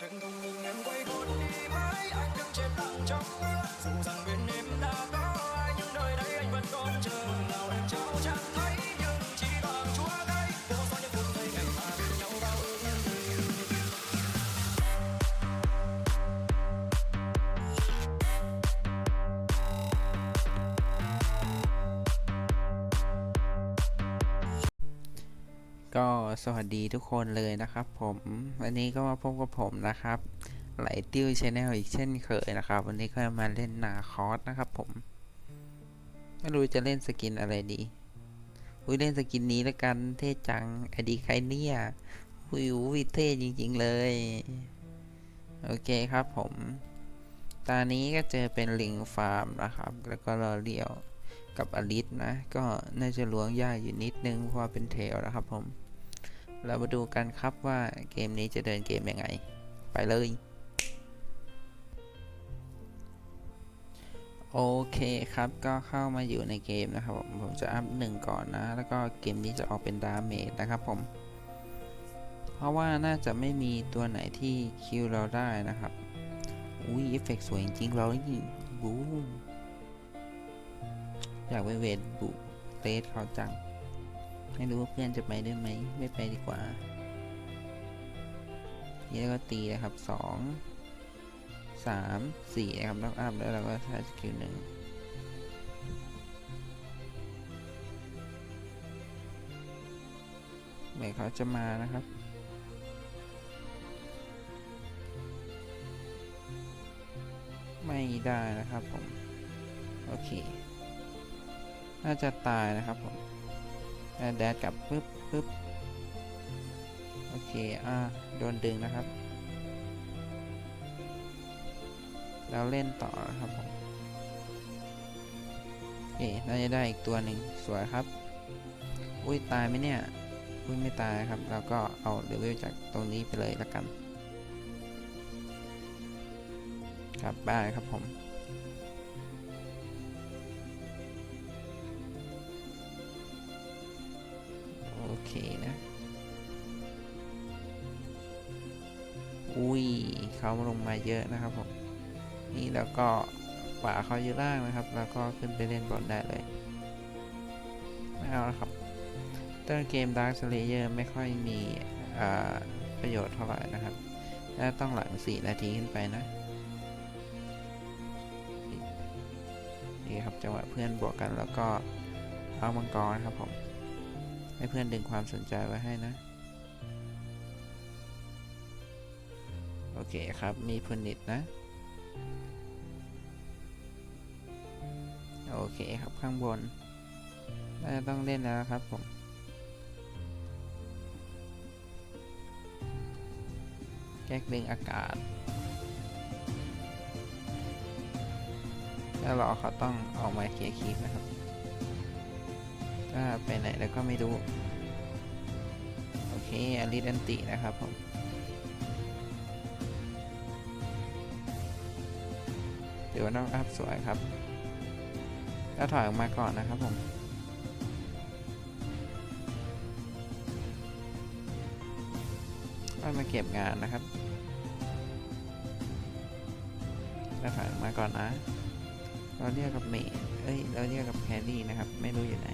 Đừng thùng mình em quay cuồng đi mãi, anh đừng chết lặng trong mưa dù rằng bên em สวัสดีทุกคนเลยนะครับผมวันนี้ก็มาพบกับผมนะครับไหลติ้วชาแนลอีกเช่นเคยนะครับ วันนี้ก็มาเล่นนาคอสนะครับผม ไม่รู้จะเล่นสกินอะไรดีอุ้ยเล่นสกินนี้แล้วกันเท่จังไอดีใครเนี่ยอุ้ยอุ้ยเท่จริง ๆ เลย โอเคครับผม ตอนนี้ก็เจอเป็นลิงฟาร์มนะครับ แล้วก็รอเลี้ยวกับอลิสนะ ก็น่าจะล้วงยากอยู่นิดนึงเพราะเป็นเทลนะครับผม เรามาดูกันครับว่าเกมนี้จะเดินเกมยังไง ไปเลย โอเคครับก็เข้ามาอยู่ในเกมนะครับผมผมจะอัพหนึ่งก่อนนะ แล้วก็เกมนี้จะออกเป็นดาเมจนะครับผม เพราะว่าน่าจะไม่มีตัวไหนที่คิวเราได้นะครับ อุ้ยเอฟเฟกต์สวยจริงๆเรานี่บูมอยากไปเวทบุเตสเขาจัง ไม่รู้ว่าเพื่อนจะไปได้ไหม ไม่ไปดีกว่า นี่แล้วก็ตีนะครับสองสามสี่นะครับแล้วอัพแล้วเราก็ใช้สกิลหนึ่งเหมือนเขาจะมานะครับไม่ได้นะครับผม โอเค น่าจะตายนะครับผม แดดกลับปึ๊บปึ๊บโอเค อ่า โดนดึงนะครับ แล้วเล่นต่อครับผมโอเคน่าจะได้อีกตัวหนึ่งสวยครับ อุ้ยตายไหมเนี่ย อุ้ยไม่ตายครับ แล้วก็เอาเลเวลจากตรงนี้ไปเลยละกัน กลับบ้านครับผม เขาลงมาเยอะนะครับผมนี่แล้วก็ป่าเขาอยู่ล่างนะครับ แล้วก็ขึ้นไปเล่นบอลได้เลยไม่เอาล้วครับต้นเกม Dark Slayer ไม่ค่อยมีประโยชน์เท่าไหร่นะครับและต้องหลัง 4 นาทีขึ้นไปนะนี่ครับจังหวะเพื่อนบวกกันแล้วก็เอามังกรนะครับผมให้เพื่อนดึงความสนใจไว้ให้นะ โอเคครับ มีพนิตนะ โอเคครับข้างบนน่าจะต้องเล่นแล้วครับผมแก๊กดึงอากาศ แล้วรอเขาต้องออกมาเคลียร์คีปนะครับถ้าไปไหนแล้วก็ไม่รู้ โอเคอลิดันตินะครับผม ถือว่าน้องอัพสวยครับแล้วถอยออกมาก่อนนะครับผมก็มาเก็บงานนะครับแล้วถอยออกมาก่อนนะ เราเรียกกับเมย์เอ้ย เราเรียกกับแครี่นะครับ ไม่รู้อยู่ไหน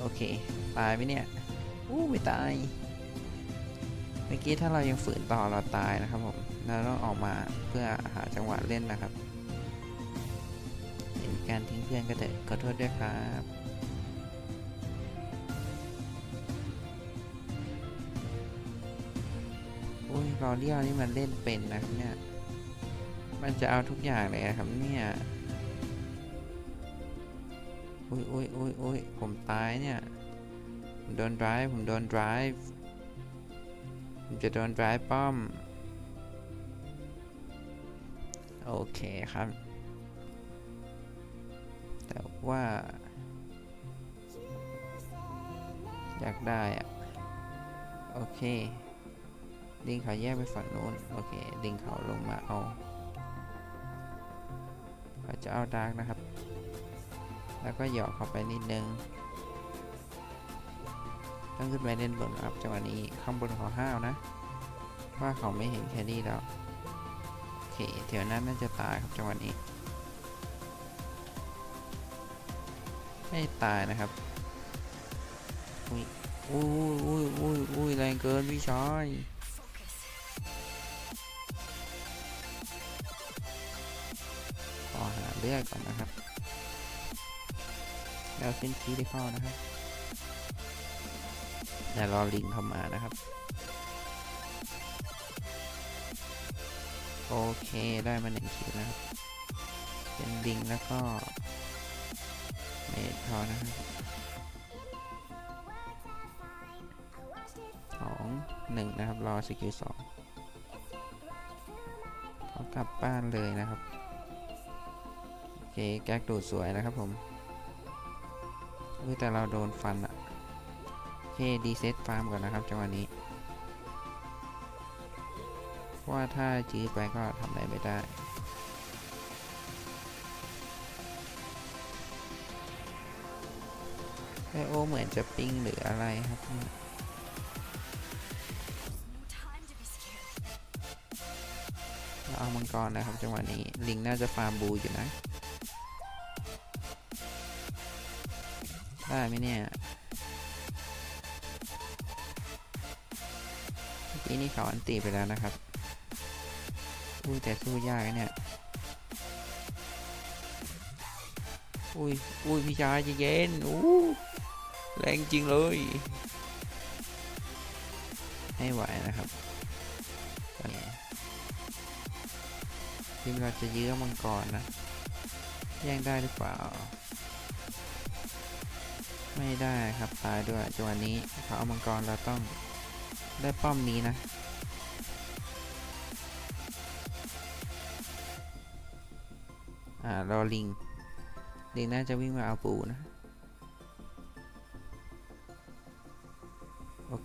โอเค ตายไหมเนี่ยอู้ไม่ตาย เมื่อกี้ถ้าเรายังฝืนต่อเราตายนะครับผม เราต้องออกมาเพื่อหาจังหวะเล่นนะครับ เพื่อนก็เถอะขอโทษด้วยครับอุ้ยรอเรียวนี่มันเล่นเป็นนะครับเนี่ย มันจะเอาทุกอย่างเลยนะครับเนี่ยอุ้ยอุ้ยอุ้ยอุ้ยผมตายเนี่ยผมโดน drive ผมโดน drive ผมจะโดน drive ป้อม โอเคครับ แต่ว่า อยากได้อะโอเค ดิงเขาแยกไปฝั่งโน้น โอเค ดิงเขาลงมาเอาเขาจะเอาดาร์กนะครับ แล้วก็หยอกเข้าไปนิดนึงต้องขึ้นไปเล่นบนอัพจังหวะนี้ข้างบนขอห้าวนะ ว่าเขาไม่เห็นแครี่แล้ว โอเคเดี๋ยวนั้นน่าจะตายครับจังหวะนี้ ไม่ตายนะครับ อุ้ยอุ้ยอุ้ยอุ้ยอุ้ยแรงเกินพี่ชายขอหาเลือดก่อนนะครับ แล้วเส้นคีได้เข้านะครับอย่ารอลิงเข้ามานะครับ โอเคได้มาหนึ่งคิวนะครับ เป็นลิงแล้วก็ เมทพอนะสองหนึ่งนะครับ รอสกิลสองเขากลับบ้านเลยนะครับ โอเค แก๊กดูดสวยนะครับผมแต่เราโดนฟันอะโอเค ดีเซตฟาร์มก่อนนะครับจังหวะนี้เพราะว่าถ้าจื้อไปก็ทำอะไรไม่ได้ ไอโอเหมือนจะปิ้งหรืออะไรครับเราเอามังกรนะครับจังหวะนี้ ลิงน่าจะฟาร์มบูอยู่นะ ได้ไหมเนี่ยเมื่อกี้นี่เขาอันตีไปแล้วนะครับอุ้ยแต่สู้ยากเนี่ย อุ้ย อุ้ยพี่ชายใจเย็นอู้ แรงจริงเลย ให้ไหวนะครับทีมเราจะยื้อมังกรนะ แย่งได้หรือเปล่า ไม่ได้ครับตายด้วยจังหวะนี้เขาเอามังกรเราต้องได้ป้อมนี้นะอ่ารอลิงลิงน่าจะวิ่งมาเอาปูนะ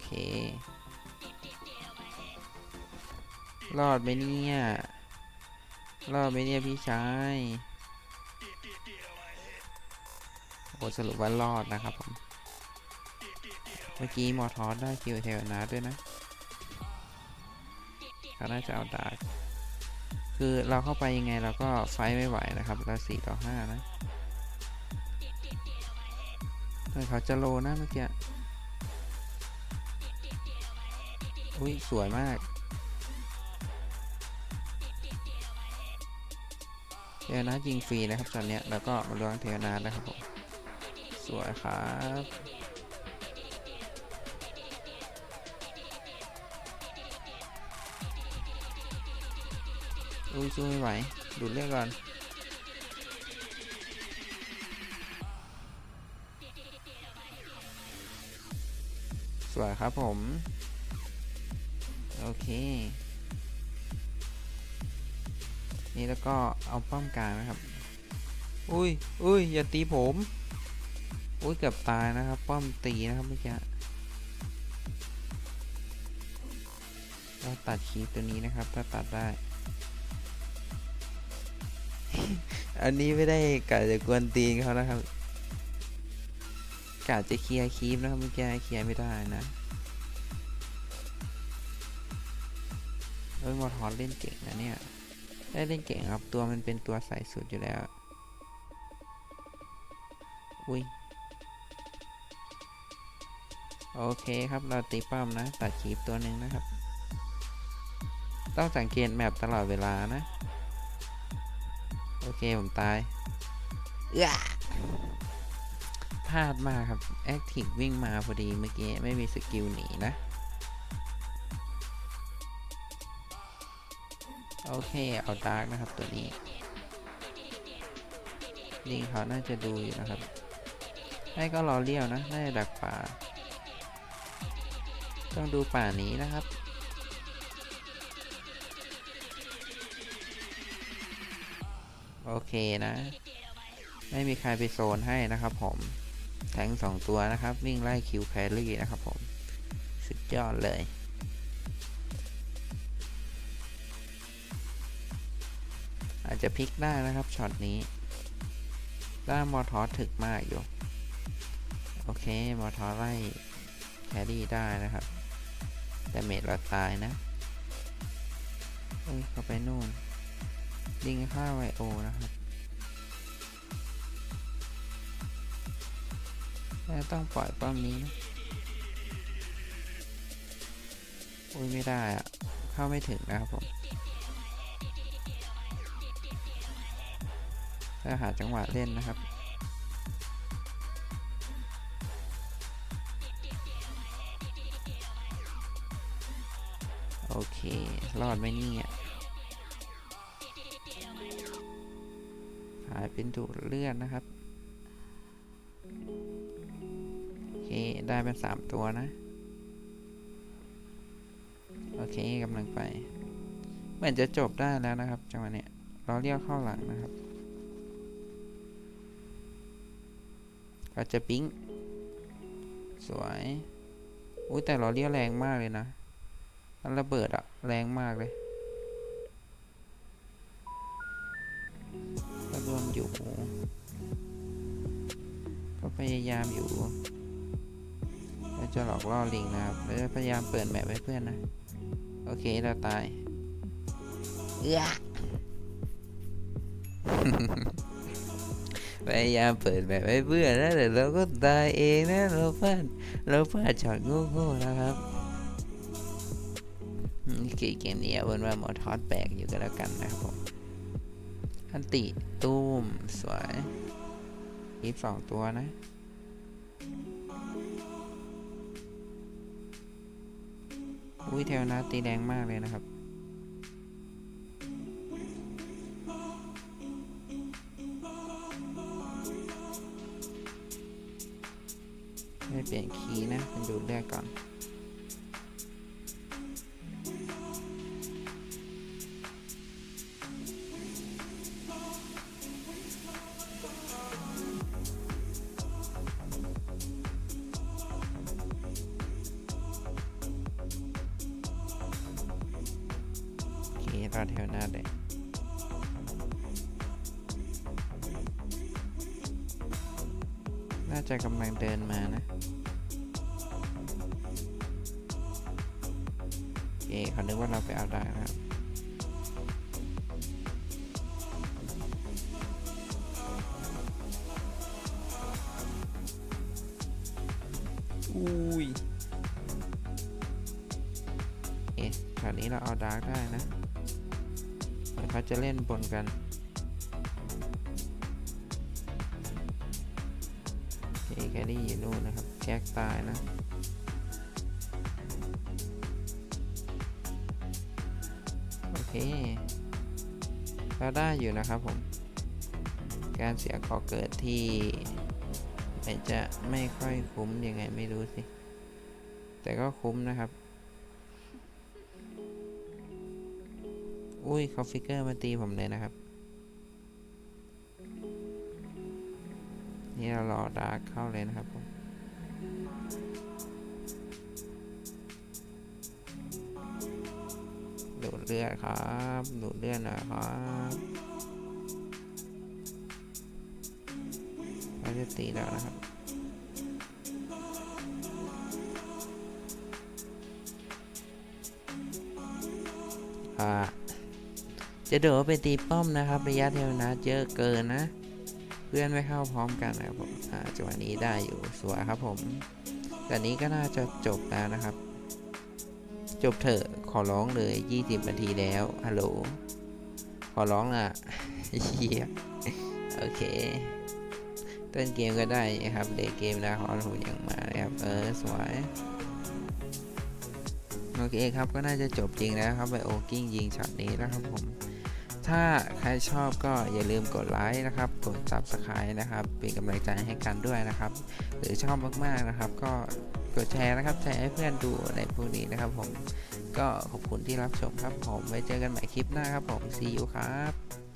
เค รอดไหมเนี่ย รอดไหมเนี่ยพี่ชาย โอ้สรุปว่ารอดนะครับผม เมื่อกี้มอทอสได้คิวเทลนาด้วยนะเขาน่าจะเอาดาร์กคือเราเข้าไปยังไงเราก็ไฟไม่ไหวนะครับเราสี่ต่อห้านะเขาจะโลนะเมื่อกี้ อุ้ยสวยมากเทวนายิงฟรีนะครับตอนเนี้ยแล้วก็มาลวงเทวนานะครับผมสวยครับอุ้ยสู้ไม่ไหวดูดเลือดก่อนสวยครับผม โอเค นี่แล้วก็เอาป้อมกลางนะครับ อุ้ยอุ้ยอย่าตีผม อุ้ยเกือบตายนะครับ ป้อมตีนะครับเมื่อกี้เราตัดคีตัวนี้นะครับ ถ้าตัดได้ อันนี้ไม่ได้กะจะกวนตีนเขานะครับกะจะเคลียร์คีปนะครับเมื่อกี้เคลียร์ไม่ได้นะ เอ้ยมอทอนเล่นเก่งนะเนี่ย ได้เล่นเก่งครับ ตัวมันเป็นตัวใสสุดอยู่แล้ว อุ้ย โอเคครับ เราตีป้อมนะ ตัดคีปตัวหนึ่งนะครับ ต้องสังเกตแมปตลอดเวลานะ โอเค ผมตาย เอื้อพลาดมากครับ แอคทีฟวิ่งมาพอดีเมื่อกี้ ไม่มีสกิลหนีนะ โอเค เอาดาร์กนะครับตัวนี้ลิงเขาน่าจะดูอยู่นะครับไม่ก็รอเลี้ยวนะ น่าจะดักป่า ต้องดูป่านี้นะครับ โอเคนะ ไม่มีใครไปโซนให้นะครับผม แทงสองตัวนะครับ วิ่งไล่คิวแคลรี่นะครับผม สุดยอดเลย อาจจะพลิกได้นะครับช็อตนี้ด้ามอทอสถึกมากอยู่ โอเค มอทอสไล่แครี่ได้นะครับ แต่เมจเราตายนะเอ้ยเข้าไปนู่นลิงค่าไวโอนะครับแล้วต้องปล่อยป้อมนี้นะอุ้ยไม่ได้อะเข้าไม่ถึงนะครับผม ถ้าหาจังหวะเล่นนะครับ โอเค รอดไหมเนี่ยหายเป็นดูดเลือดนะครับ โอเค ได้เป็นสามตัวนะ โอเคกำลังไป เหมือนจะจบได้แล้วนะครับจังหวะเนี้ยเราเรียกเข้าหลังนะครับ ก็จะปิ๊งสวยอุ้ยแต่เราเรียกแรงมากเลยนะมันระเบิดอะแรงมากเลยก็รวมอยู่ ก็พยายามอยู่เราจะหลอกล่อลิงนะครับเราจะพยายามเปิดแมปให้เพื่อนนะ โอเคเราตาย เอื้อ พยายามเปิดแบบให้เพื่อนนะแต่เราก็ตายเองนะเราพลาดเราพลาดช็อตโง่ๆนะครับอืมเกมนี้เอาเป็นว่าหมอทอดแปลกอยู่กันแล้วกันนะครับผมอันติตูมสวยอีฟสองตัวนะอุ้ยแถวนาตีแรงมากเลยนะครับ ไม่เปลี่ยนคีย์นะเป็นดูเลือกก่อน น่าจะกำลังเดินมานะโอเคเขานึกว่าเราไปเอาได้นะครับอุ้ยเอ๊ะคราวนี้เราเอาดาร์กได้นะเดี๋ยวเขาจะเล่นบนกัน เคแครี่อยู่นู่นนะครับแก๊กตายนะโอเคเราได้อยู่นะครับผม การเสียขอเกิดที่อาจจะไม่ค่อยคุ้มยังไงไม่รู้สิ แต่ก็คุ้มนะครับ อุ้ยเขาฟิกเกอร์มาตีผมเลยนะครับ นี่เรารอดาร์กเข้าเลยนะครับผมดูดเลือดครับดูดเลือดหน่อยครับเราจะตีแล้วนะครับอ่าจะโดดไปตีป้อมนะครับ ระยะเทวนะเยอะเกินนะ เพื่อนไม่เข้าพร้อมกันนะครับผมอ่าจังหวะนี้ได้อยู่สวยครับผมแต่นี้ก็น่าจะจบแล้วนะครับ จบเถอะขอร้องเลย 20 นาทีแล้วฮัลโหลขอร้องล่ะเฮียโอเคต้นเกมก็ได้นะครับเดเกมนะขอถูยังมานะครับเออสวยโอเคครับก็น่าจะจบจริงแล้วครับไบโอกิ้งยิงช็อตนี้นะครับผม ถ้าใครชอบก็อย่าลืมกดไลค์นะครับ กด subscribe นะครับ เป็นกำลังใจให้กันด้วยนะครับ หรือชอบมากๆนะครับ ก็กดแชร์นะครับแชร์ให้เพื่อนดูในพวกนี้นะครับผมก็ขอบคุณที่รับชมครับผมไว้เจอกันใหม่คลิปหน้าครับผม see you ครับ